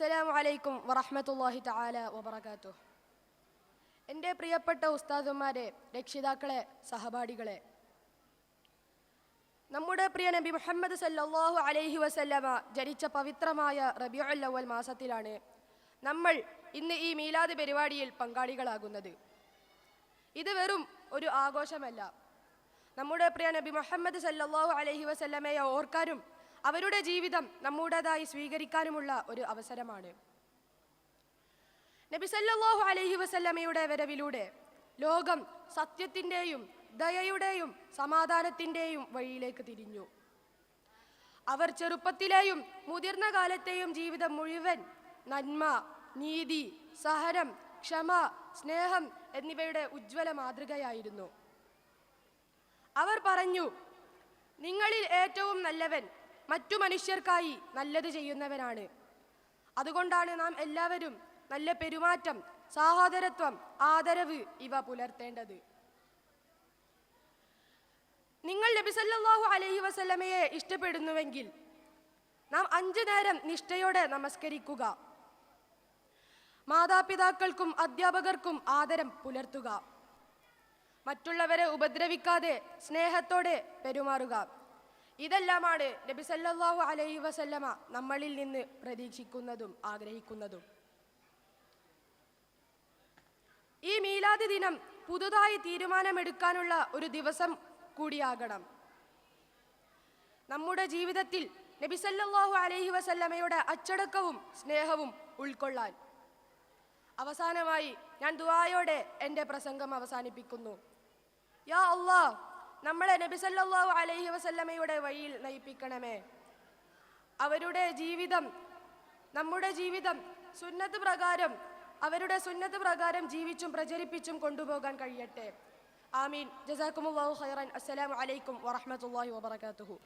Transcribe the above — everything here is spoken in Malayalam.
അസ്സലാമു അലൈക്കും വറഹ്മത്തുള്ളാഹി തആല വബറകാതുഹു. എന്റെ പ്രിയപ്പെട്ട ഉസ്താദുമാരെ രക്ഷിതാക്കളെ സഹപാഠികളെ. നമ്മുടെ പ്രിയ നബി മുഹമ്മദ് സല്ലല്ലാഹു അലൈഹി വസല്ലമ ജനിച്ച പവിത്രമായ റബിയുൽ അവൽ മാസത്തിലാണ് നമ്മൾ ഇന്ന് ഈ മീലാദ് പരിപാടിയിൽ പങ്കാളികളാകുന്നത്. ഇത് വെറും ഒരു ആഘോഷമല്ല. നമ്മുടെ പ്രിയ നബി മുഹമ്മദ് സല്ലല്ലാഹു അലൈഹി വസല്ലമയെ ഓർക്കാനും അവരുടെ ജീവിതം നമ്മുടേതായി സ്വീകരിക്കാനുമുള്ള ഒരു അവസരമാണ്. നബി സല്ലല്ലാഹു അലൈഹി വസല്ലമയുടെ വരവിലൂടെ ലോകം സത്യത്തിന്റെയും ദയയുടെയും സമാധാനത്തിന്റെയും വഴിയിലേക്ക് തിരിഞ്ഞു. അവർ ചെറുപ്പത്തിലെയും മുതിർന്ന കാലത്തെയും ജീവിതം മുഴുവൻ നന്മ നീതി സഹനം ക്ഷമ സ്നേഹം എന്നിവയുടെ ഉജ്ജ്വല മാതൃകയായിരുന്നു. അവർ പറഞ്ഞു നിങ്ങളിൽ ഏറ്റവും നല്ലവൻ മറ്റു മനുഷ്യർക്കായി നല്ലത് ചെയ്യുന്നവരാണ്. അതുകൊണ്ടാണ് നാം എല്ലാവരും നല്ല പെരുമാറ്റം സാഹോദരത്വം ആദരവ് ഇവ പുലർത്തേണ്ടത്. നിങ്ങൾ നബിസല്ലാഹു അലൈഹി വസല്ലമയെ ഇഷ്ടപ്പെടുന്നുവെങ്കിൽ നാം അഞ്ചു നേരം നിഷ്ഠയോടെ നമസ്കരിക്കുക. മാതാപിതാക്കൾക്കും അധ്യാപകർക്കും ആദരം പുലർത്തുക. മറ്റുള്ളവരെ ഉപദ്രവിക്കാതെ സ്നേഹത്തോടെ പെരുമാറുക. ഇതെല്ലാമാണ് നബി സല്ലാഹു അലൈഹി വസല്ലമ നമ്മളിൽ നിന്ന് പ്രതീക്ഷിക്കുന്നതും ആഗ്രഹിക്കുന്നതും. ഈ മീലാദ് ദിനം പുതുതായി തീരുമാനമെടുക്കാനുള്ള ഒരു ദിവസം കൂടിയാകണം. നമ്മുടെ ജീവിതത്തിൽ നബി സല്ലാഹു അലൈഹി വസല്ലമയുടെ അച്ചടക്കവും സ്നേഹവും ഉൾക്കൊള്ളാൻ അവസാനമായി ഞാൻ ദുആയോടെ എന്റെ പ്രസംഗം അവസാനിപ്പിക്കുന്നു. യാ അള്ളാ നമ്മളെ നബി സല്ലല്ലാഹു അലൈഹി വസല്ലമയുടെ വഴിയിൽ നയിപ്പിക്കണമേ. അവരുടെ ജീവിതം നമ്മുടെ ജീവിതം സുന്നത്ത് പ്രകാരം അവരുടെ സുന്നത്ത് പ്രകാരം ജീവിച്ചും പ്രചരിപ്പിച്ചും കൊണ്ടുപോകാൻ കഴിയട്ടെ. ആമീൻ. ജസാക്കുമുല്ലാഹു ഖൈറൻ. അസ്സലാമു അലൈക്കും വറഹ്മത്തുള്ളാഹി വബറകാതുഹു.